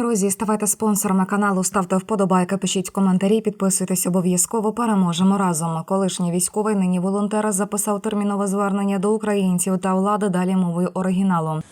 Друзі, ставайте спонсорами каналу, ставте вподобайки, пишіть коментарі, підписуйтесь обов'язково. Переможемо разом. Колишній військовий нині волонтер записав термінове звернення до українців та влади далі мовою оригіналу.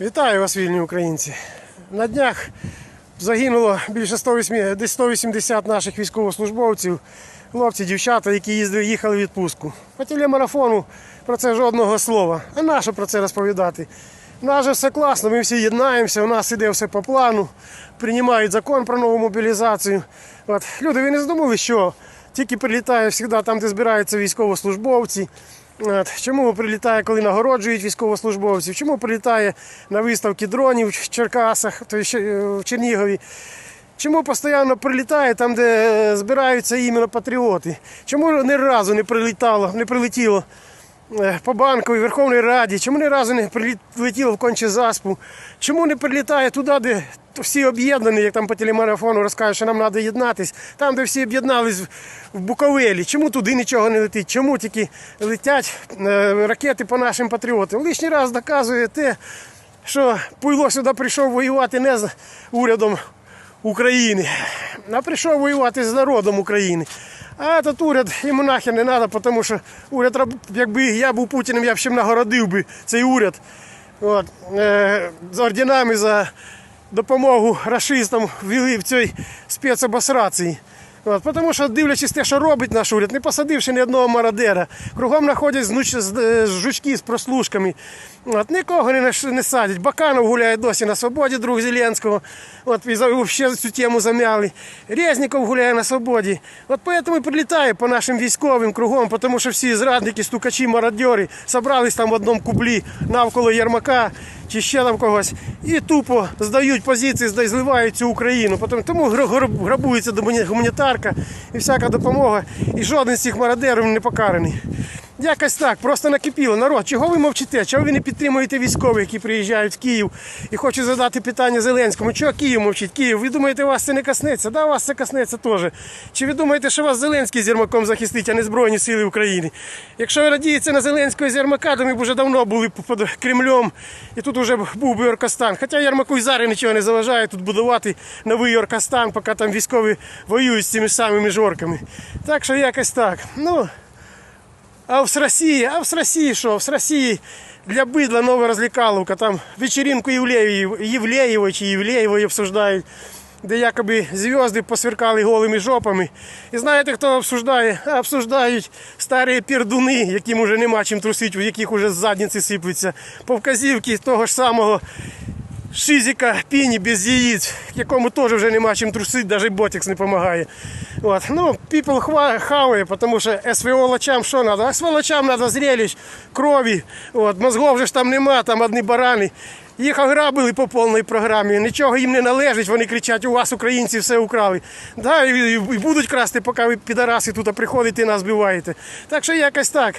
Вітаю вас, вільні українці. На днях загинуло більше 180, десь 180 наших військовослужбовців, хлопці, дівчата, які їздили, їхали в відпустку. По телемарафону про це жодного слова. А нащо про це розповідати? У нас же все класно, ми всі єднаємося, у нас іде все по плану, приймають закон про нову мобілізацію. От. Люди, ви не здумали, що тільки прилітає завжди там, де збираються військовослужбовці. От. Чому прилітає, коли нагороджують військовослужбовців? Чому прилітає на виставки дронів в Черкасах, е, в Чернігові? Чому постійно прилітає там, де е, збираються іменно патріоти? Чому ні разу не прилітало, не прилетіло по банку і Верховній Раді? Чому ні разу не прилетіло в конче заспу? Чому не прилітає туди, де всі об'єднані, як там по телемарафону розкажуть, що нам треба єднатись, там, де всі об'єднались в- в Буковелі? Чому туди нічого не летить? Чому тільки летять е, ракети по нашим патріотам? Лишній раз доказує те, що Пуйло сюди прийшов воювати не з урядом України, а прийшов воювати з народом України. А тут уряд йому нахер не треба, тому що уряд, якби я був Путіним, я б ще нагородив би цей уряд от, е, з орденами за допомогу расистам в цій спецобосрації. От, тому що, дивлячись те, що робить наш уряд, не посадивши ні одного мародера, кругом знаходять знуч- е, жучки з прослушками. От, нікого не, не садять. Баканов гуляє досі на свободі, друг Зеленського. От, і ще цю тему замяли. Резніков гуляє на свободі. От тому і прилітає по нашим військовим кругом, тому що всі зрадники, стукачі, мародьори собрались там в одному кублі навколо Єрмака чи ще там когось, і тупо здають позиції, зливають цю Україну. Потім- Тому гра- гра- грабується гуманітарка і всяка допомога. І жоден з цих мародерів не покараний. Якось так, просто накипіло. Народ, чого ви мовчите? Чого ви не підтримуєте військових, які приїжджають в Київ і хочуть задати питання Зеленському? Чого Київ мовчить? Київ, ви думаєте, вас це не коснеться? Да, вас це коснеться теж. Чи ви думаєте, що вас Зеленський з захистить, а не Збройні Сили України? Якщо ви надієтеся на Зеленського з то ми б вже давно були під Кремлем, і тут вже був би Оркостан. Хоча Єрмаку і зараз нічого не заважає тут будувати новий Оркостан, поки там військові воюють з цими самими жорками. Так що якось так. Ну, а в Росії, а в Росії що? В Росії для бидла нова розлікаловка. Там вечеринку Євлеєвої чи Євлеєвої обсуждають, де якоби зв'язки посверкали голими жопами. І знаєте, хто обсуждає? Обсуждають старі пердуни, яким вже нема чим трусити, у яких уже з задниці сиплеться. По вказівки того ж самого Шизика піні без яєць, якому теж вже нема чим трусити, навіть ботекс не допомагає. От. Ну, people хва- хаває, тому що СВО-лачам що треба? СВО-лачам треба зрелищ, крові. От. Мозгов же там нема, там одні барани. Їх ограбили по повній програмі, нічого їм не належить, вони кричать, у вас українці все украли. Да, і, і будуть красти, поки ви підараси тут приходите і нас вбиваєте. Так що якось так.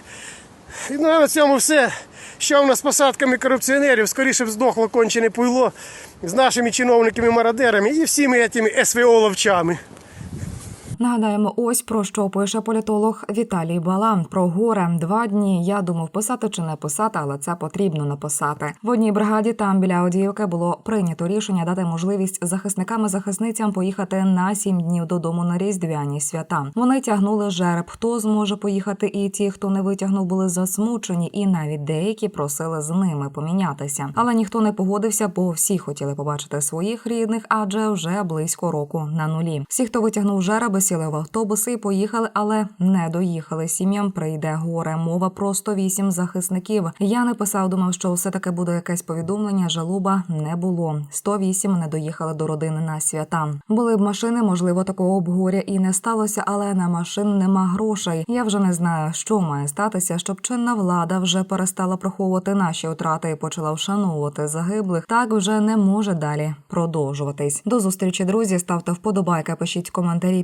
Ну, на цьому все. Що в нас з посадками корупціонерів, скоріше б здохло кончене пуйло з нашими чиновниками-мародерами і всіми цими СВО-ловчами. Нагадаємо, ось про що пише політолог Віталій Балан про горе. Два дні я думав писати чи не писати, але це потрібно написати. В одній бригаді там біля Одіївки було прийнято рішення дати можливість захисникам і захисницям поїхати на сім днів додому на різдвяні свята. Вони тягнули жереб. Хто зможе поїхати, і ті, хто не витягнув, були засмучені, і навіть деякі просили з ними помінятися. Але ніхто не погодився, бо всі хотіли побачити своїх рідних, адже вже близько року на нулі. Всі, хто витягнув жереби, сіли в автобуси і поїхали, але не доїхали. Сім'ям прийде горе. Мова про 108 захисників. Я не писав, думав, що все таки буде якесь повідомлення. Жалуба не було. 108 не доїхали до родини на свята. Були б машини, можливо, такого б горя і не сталося, але на машин нема грошей. Я вже не знаю, що має статися, щоб чинна влада вже перестала приховувати наші втрати і почала вшановувати загиблих. Так вже не може далі продовжуватись. До зустрічі, друзі. Ставте вподобайки, пишіть коментарі,